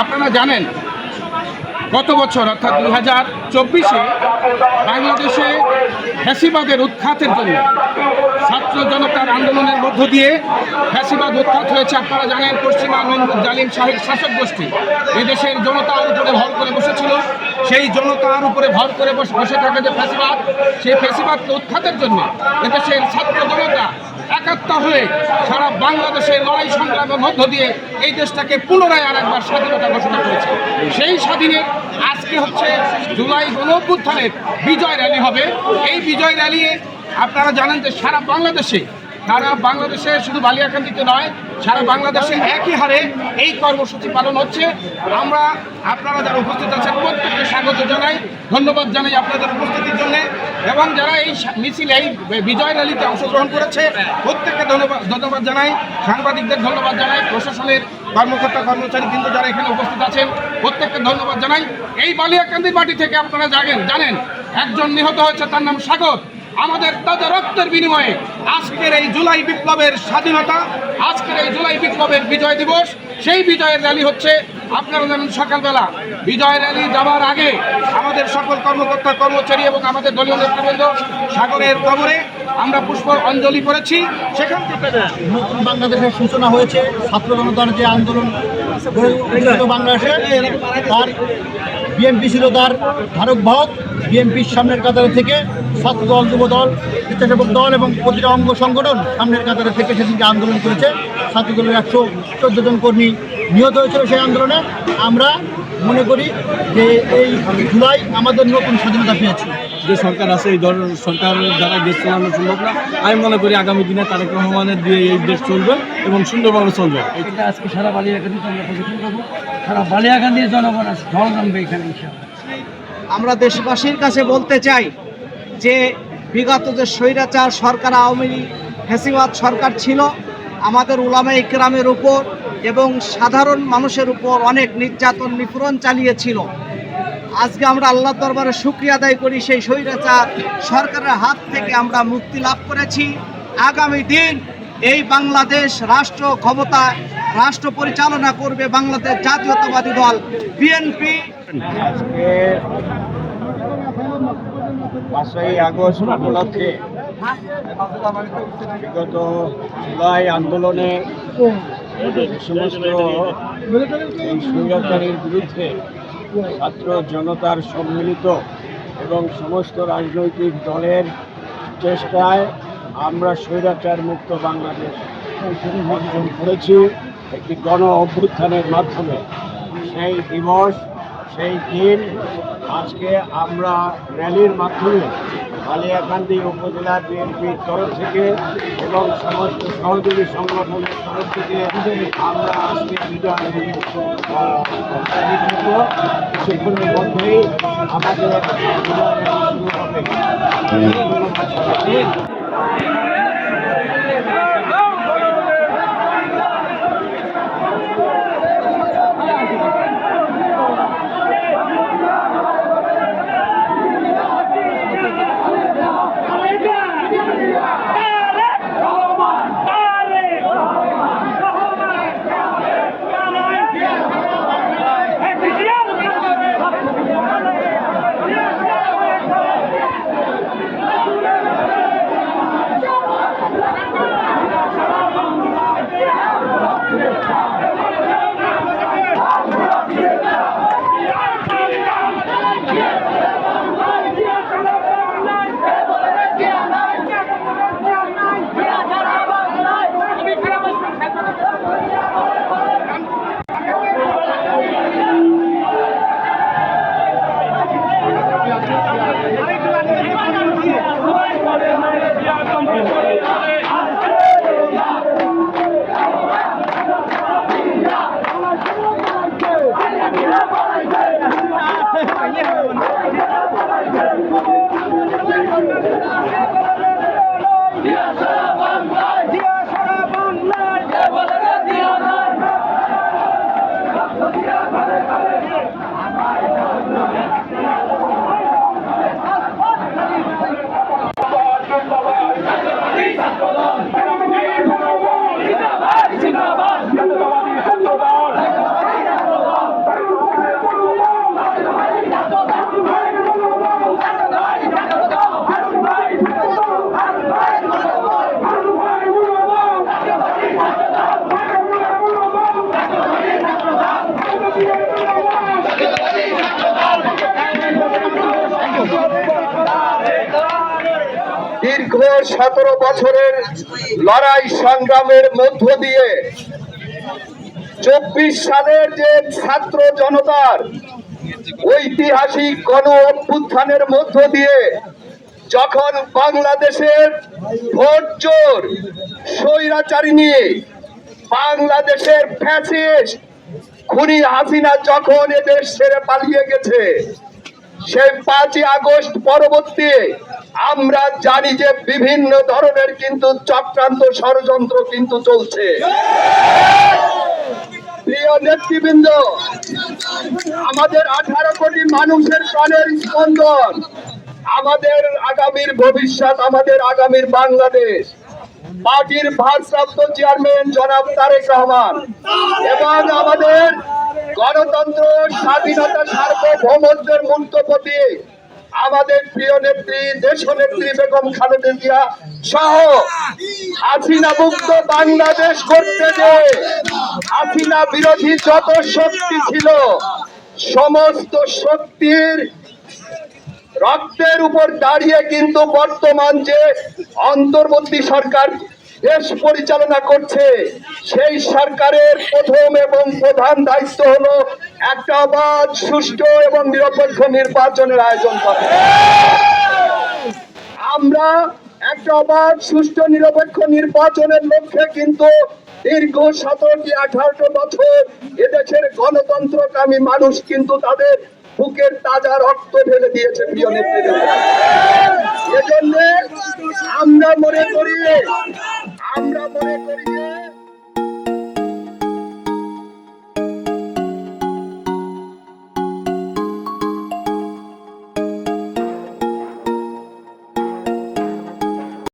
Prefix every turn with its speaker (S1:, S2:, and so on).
S1: আপনারা জানেন, গত বছর, অর্থাৎ দুই হাজার চব্বিশে বাংলাদেশে ফ্যাসিবাদের উৎখাতের জন্য, ছাত্র জনতার আন্দোলনের মধ্য দিয়ে ফ্যাসিবাদ উৎখাত হয়েছে, আপনারা জানেন, পশ্চিমা নন্দুর জালিম শাহের শাসক গোষ্ঠী এদেশের জনতার উপরে ভর করে বসেছিল। সেই জনতার উপরে ভর করে বসে বসে থাকে যে ফ্যাসিবাদ, সেই ফ্যাসিবাদকে উৎখাতের জন্য এদেশের ছাত্র জনতা একাত্ম হয়ে সারা বাংলাদেশে লড়াই সংগ্রামের মধ্য দিয়ে এই দেশটাকে পুনরায় আর একবার স্বাধীনতা ঘোষণা করেছে। সেই স্বাধীনের আজকে হচ্ছে জুলাই গণঅভ্যুত্থানের বিজয় র্যালি হবে। এই বিজয় র্যালিয়ে আপনারা জানেন যে সারা বাংলাদেশে সারা বাংলাদেশে শুধু বালিয়াকান্দিতে নয়, সারা বাংলাদেশে একই হারে এই কর্মসূচি পালন হচ্ছে। আমরা আপনারা যারা উপস্থিত আছেন প্রত্যেককে স্বাগত জানাই, ধন্যবাদ জানাই আপনাদের উপস্থিতির জন্য। এবং যারা এই মিছিলে, এই বিজয় র্যালিতে অংশগ্রহণ করেছে, প্রত্যেককে ধন্যবাদ ধন্যবাদ জানাই। সাংবাদিকদের ধন্যবাদ জানাই, প্রশাসনের কর্মকর্তা কর্মচারী কিন্তু যারা এখানে উপস্থিত আছেন, প্রত্যেককে ধন্যবাদ জানাই। এই বালিয়াকান্দির মাটি থেকে আপনারা জানেন জানেন, একজন নিহত হয়েছে, তার নাম সাগর আমাদের তাজা রক্তের বিনিময়ে আজকের এই জুলাই বিপ্লবের স্বাধীনতা, আজকের এই জুলাই বিপ্লবের বিজয় দিবস, সেই বিজয়ের র্যালি হচ্ছে আপনারা জানেন সকালবেলা। বিজয় র্যালি যাওয়ার আগে আমাদের সকল কর্মকর্তা, কর্মচারী এবং আমাদের দলীয় নেতৃবৃন্দ সাগরের কবরে আমরা পুষ্প অঞ্জলি করেছি। সেখান থেকে
S2: নতুন বাংলাদেশের সূচনা হয়েছে। ছাত্র জনতার যে আন্দোলন বাংলাদেশে, তার বিএনপি ছিল তার ধারক বাহক। বিএনপির সামনের কাতারে থেকে ছাত্র দল যুব দল স্বেচ্ছাসেবক দল এবং প্রতিটা অঙ্গ সংগঠন সামনের কাতারে থেকে সেদিনকে আন্দোলন করেছে। ছাত্র দলের একশো চোদ্দ জন কর্মী নিহত হয়েছিল সেই আন্দোলনে। আমরা মনে করি যে এই জুলাই আমাদের নতুন স্বাধীনতা পেয়েছি।
S3: যে সরকার আছে এই ধর সরকার দ্বারা দেশ চালানো সম্ভব না। আমি মনে করি আগামী দিনে তারেক রহমানের দিয়ে এই দেশ চলবে এবং সুন্দরভাবে চলবে।
S4: এটা আজকে সারা বালিয়াকান্দিতে আমরা প্রদর্শন করব সারা বালিয়াকান্দির জনগণ ঢল নামবে এখানে ইনশাআল্লাহ।
S5: আমরা দেশবাসীর কাছে বলতে চাই যে বিগত যে স্বৈরাচার সরকার, আওয়ামী লীগ, ফ্যাসিবাদ সরকার ছিল, আমাদের উলামা ইকরামের উপর এবং সাধারণ মানুষের উপর অনেক নির্যাতন, নিপীড়ন চালিয়েছিল। আজকে আমরা আল্লাহ দরবারে শুক্রিয়া আদায় করি সেই স্বৈরাচার সরকারের হাত থেকে আমরা মুক্তি লাভ করেছি। আগামী দিন এই বাংলাদেশ রাষ্ট্র ক্ষমতা রাষ্ট্র পরিচালনা করবে বাংলাদেশ জাতীয়তাবাদী দল, বিএনপি।
S6: আজকে পাঁচই আগস্ট উপলক্ষে বিগত জুলাই আন্দোলনে সমস্ত স্বৈরাচারীর বিরুদ্ধে ছাত্র জনতার সম্মিলিত এবং সমস্ত রাজনৈতিক দলের চেষ্টায় আমরা স্বৈরাচার মুক্ত বাংলাদেশ অর্জন করেছি। একটি গণ অভ্যুত্থানের মাধ্যমে। সেই দিবস সেই দিন আজকে আমরা র্যালির মাধ্যমে কালিয়াকান্দি উপজেলা বিএনপির তরফ থেকে এবং সমস্ত সহযোগী সংগঠনের তরফ থেকে আমরা আজকে। কিছুক্ষণের মধ্যেই আমাদের শুরু হবে
S7: viajando. সতেরো বছরের লড়াই সংগ্রামের মধ্য দিয়ে চব্বিশ সালের যে ছাত্র জনতার ঐতিহাসিক গণ অভ্যুত্থানের মধ্য দিয়ে যখন বাংলাদেশের ভোট চোর স্বৈরাচারী নিয়ে বাংলাদেশের ফ্যাসিস্ট খুনি হাসিনা যখন এদের ছেড়ে পালিয়ে গেছে, সেই পাঁচই আগস্ট পরবর্তী আমরা জানি যে বিভিন্ন ধরনের কিন্তু চক্রান্ত ষড়যন্ত্র কিন্তু চলছে। আমাদের আঠারো কোটি মানুষের প্রাণের স্পন্দন, আমাদের আগামীর ভবিষ্যৎ, আমাদের আগামীর বাংলাদেশ। পার্টির ভারপ্রাপ্ত চেয়ারম্যান জনাব তারেক রহমান এবং আমাদের গণতন্ত্র স্বাধীনতা সার্বভৌমত্বের মূল্যপতি আমাদের প্রিয় নেত্রী দেশ নেত্রী বেগম খালেদা জিয়া সহ হাসিনা মুক্ত বাংলাদেশ করতে যে হাসিনা বিরোধী যত শক্তি ছিল, সমস্ত শক্তির রক্তের উপর দাঁড়িয়ে কিন্তু বর্তমান যে অন্তর্বর্তী সরকার দেশ পরিচালনা করছে। সেই সরকারের প্রথম এবং প্রধান দায়িত্ব হলো একটা অবাধ সুষ্ঠু এবং নিরপেক্ষ নির্বাচনের আয়োজন করা। আমরা একটা অবাধ সুষ্ঠু, নিরপেক্ষ নির্বাচনের লক্ষ্যে কিন্তু দীর্ঘ সতেরোটি, আঠারোটি বছর এদেশের গণতন্ত্রকামী মানুষ কিন্তু তাদের বুকের তাজা রক্ত ঢেলে দিয়েছে প্রিয় নেতৃত্ব এজন্য আমরা মনে করি